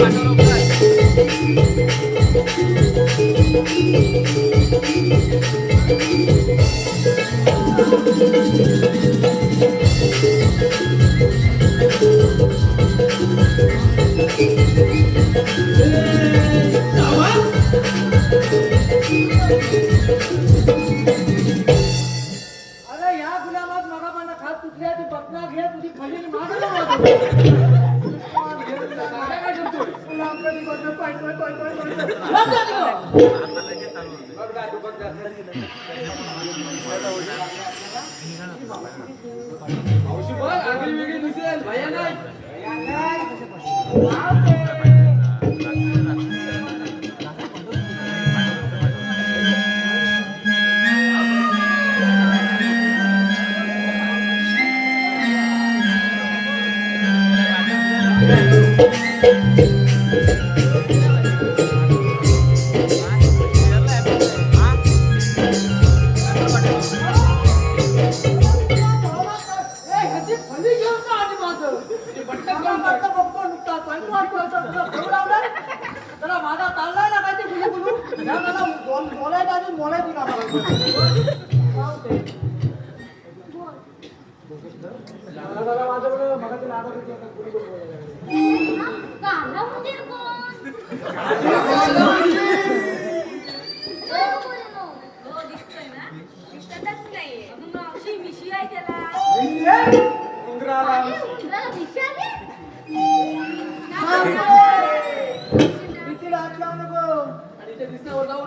Thank you. औषध वेगळी दिसेल भया नाही जरा माझा चाललाय ना काय ते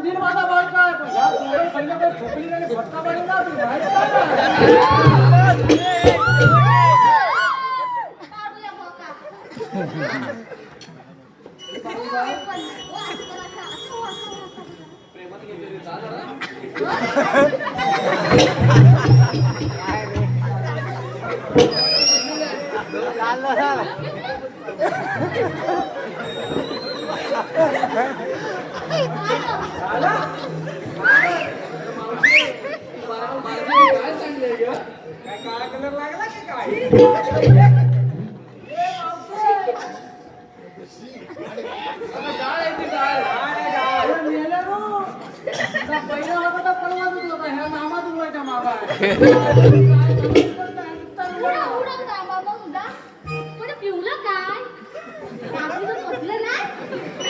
मंदिर माझा बांधला आहे. पण ह्या डोळे खाल्ले तर झोपली आणि फटका पडेल ना तू बाहेर झालं पिवलं काय? आपलं नाही?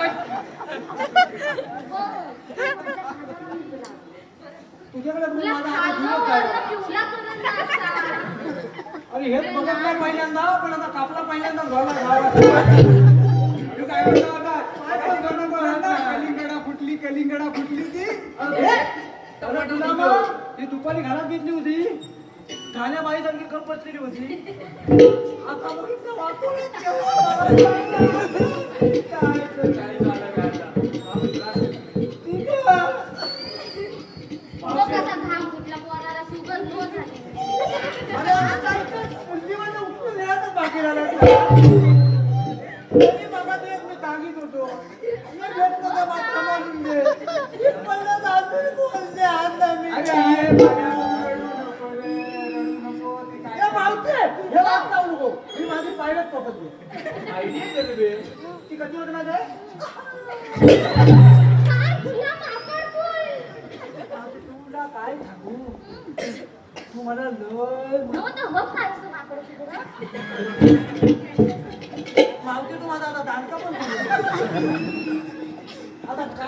तुझ्याकडे तुला खाल्लं अरे हेच बघत नाही पहिल्यांदा पण आता कापला पहिल्यांदा तू काय करतो आता? कलिंगडा कलिंगडा फुटली कलिंगडा फुटली ती. अरे, अरे ती दुपारी घरात घेतली होती. ठाण्या बाईसारखी कप पसलेली होती. आता बघितलं वाकून नको. ही माझी pilot property. ती कधी होती माकडतोय तुला काय सांगू तू मला लय नो तर हो खायचं माकड तुला मावते तू माझा आता दांडका पण करू. आता काय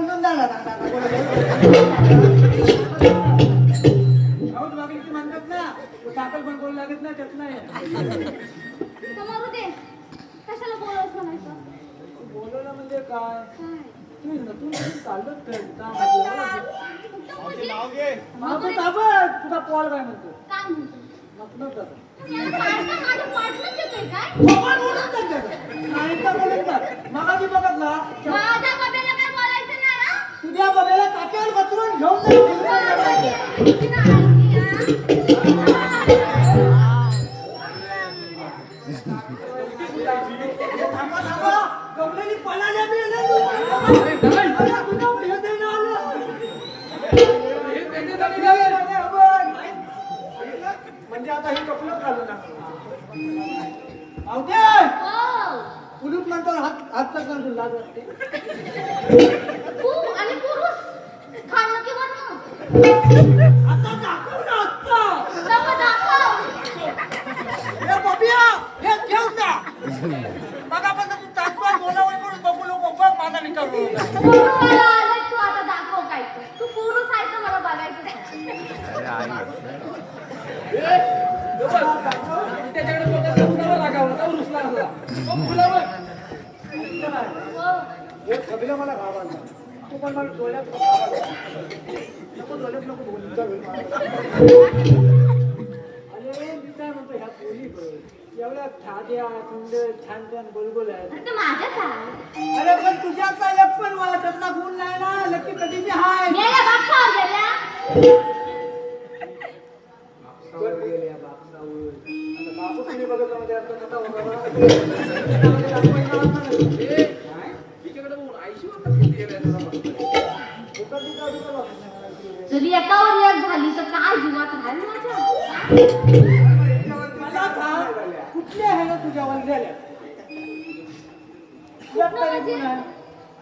ना काका मागणी म्हणतात ना. तो साखर पण बोलू लागत नाही त्यात नाही. कशाला बोलवस म्हणायचं बोलवलं म्हणजे काय? तुम्ही नतून चालत फिरता. कुठं म्हणजे? मागं ताबड, तुझा पॉल काय म्हणतो काय म्हणतो? नकनक करतो. याला तुझ्या बघायला काट्यावर बसवून घेऊन. म्हणजे आता हे कपडे घालू ना आवते हा. हो. म्हणतो हात हात तक आणि पुरुष खाल्लं की बनवं. आता दाखव ना आत्ता नको दाखव. बबिया हे ठेव ना बघा पण तू तात्काळ बोलावं करून बघू नको बघ माझा निकाल तू आता दाखव काय ते. तू पुरुष आहे तर मला बघायचं नाही. त्याच्याकडे बघत रुसला लागावं का रुसला असला मग फुलावर बबिला मला घावायला तू पण मला डोळ्यात घावायला. नको डोळ्यात नको बोलू. चल, अरे मी काय म्हणतो ह्या. एवढ्या छाद्या सुंदर छान छान गोलगोल आहेत माझ्याच आहे. अरे पण तुझ्याचा एक पण वा त्यातला गुण नाही ना लकी कधीची हाय. आता बापू तुम्ही बघत राहू दे, आता कथा वगैरे. जरी एकावर एक झाली तर काय जीवात राहील माझ्या मला सांग, कुठल्या ह्याला तुझ्या वल्ल्याला? यात तरी गुण आहे.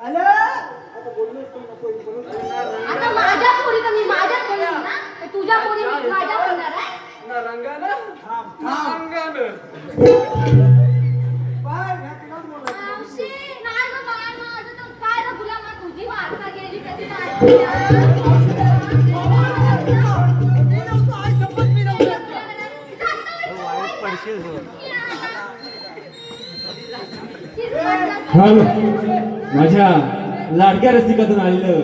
आलं? आता बोललोच पण नको, बोलूच नको. आता माझ्या पोरी तर मी माझ्याच बोलणार ना तर तुझ्या पोरी मी माझ्या बोलणार आहे ना रंगानं थांब, ना थांब. अंगानं बाय, ह्या तुलाच बोलायचं. मावशी नाही गं बाळ माझं तर काय रे गेली कधी नाही हो. माझ्या लाडक्या रसिकातून आलेलं